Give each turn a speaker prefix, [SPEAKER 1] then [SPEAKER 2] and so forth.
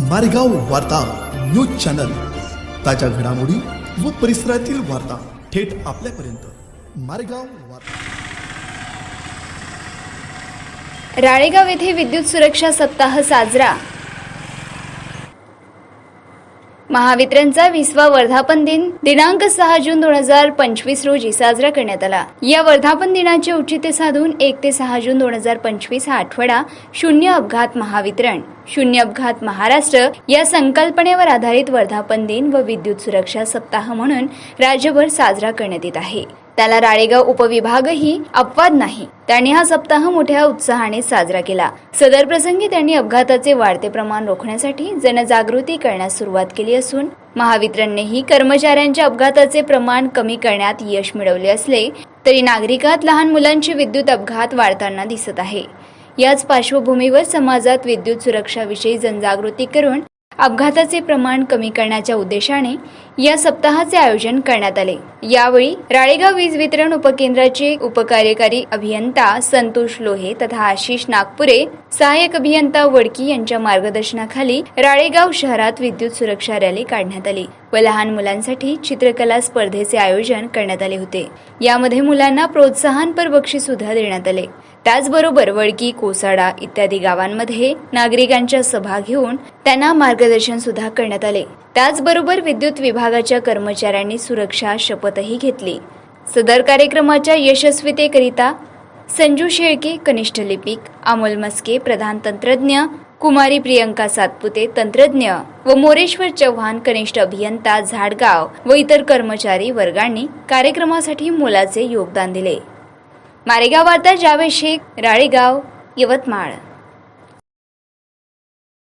[SPEAKER 1] मारेगाव वार्ता news channel. ताज्या घडामोडी व परिसरातील वार्ता थेट आपल्यापर्यंत. मारेगाव वार्ता.
[SPEAKER 2] राळेगाव येथे विद्युत सुरक्षा सप्ताह साजरा. महावितरणचा विसवा वर्धापन दिन दिनांक सहा जून दोन हजार पंचवीस रोजी साजरा करण्यात आला. या वर्धापन दिनाचे औचित्य साधून एक ते सहा जून दोन हजार पंचवीस हा आठवडा शून्य अपघात महावितरण शून्य अपघात महाराष्ट्र या संकल्पनेवर आधारित वर्धापन दिन व विद्युत सुरक्षा सप्ताह म्हणून राज्यभर साजरा करण्यात येत आहे. त्याला राळेगाव उपविभागही अपवाद नाही. त्यांनी हा सप्ताह मोठ्या उत्साहाने साजरा केला. सदर प्रसंगी त्यांनी अपघाताचे वाढते प्रमाण रोखण्यासाठी जनजागृती करण्यास सुरुवात केली असून महावितरणनेही कर्मचाऱ्यांच्या अपघाताचे प्रमाण कमी करण्यात यश मिळवले असले तरी नागरिकात लहान मुलांचे विद्युत अपघात वाढताना दिसत आहे. याच पार्श्वभूमीवर समाजात विद्युत सुरक्षाविषयी जनजागृती करून अपघाताचे प्रमाण कमी करण्याच्या उद्देशाने या सप्ताहाचे आयोजन करण्यात आले. यावेळी राळेगाव वीज वितरण उपकेंद्राचे उपकार्यकारी अभियंता संतोष लोहे तथा आशिष नागपुरे सहाय्यक अभियंता वडकी यांच्या मार्गदर्शनाखाली राळेगाव शहरात विद्युत सुरक्षा रॅली काढण्यात आली व लहान मुलांसाठी चित्रकला स्पर्धेचे आयोजन करण्यात आले होते. यामध्ये मुलांना प्रोत्साहनपर बक्षीस सुद्धा देण्यात आले. त्याचबरोबर वडकी कोसाडा इत्यादी गावांमध्ये नागरिकांच्या सभा घेऊन त्यांना मार्ग सुद्धा करण्यात आले. त्याचबरोबर विद्युत विभागाच्या कर्मचाऱ्यांनी सुरक्षा शपथही घेतली. सदर कार्यक्रमाच्या यशस्वीतेकरिता संजू शेळके कनिष्ठ लिपिक अमोल मस्के प्रधान तंत्रज्ञ कुमारी प्रियंका सातपुते तंत्रज्ञ व मोरेश्वर चव्हाण कनिष्ठ अभियंता झाडगाव व इतर कर्मचारी वर्गांनी कार्यक्रमासाठी मोलाचे योगदान दिले. मारेगाव वार्ता जावेद शेख राळेगाव यवतमाळ.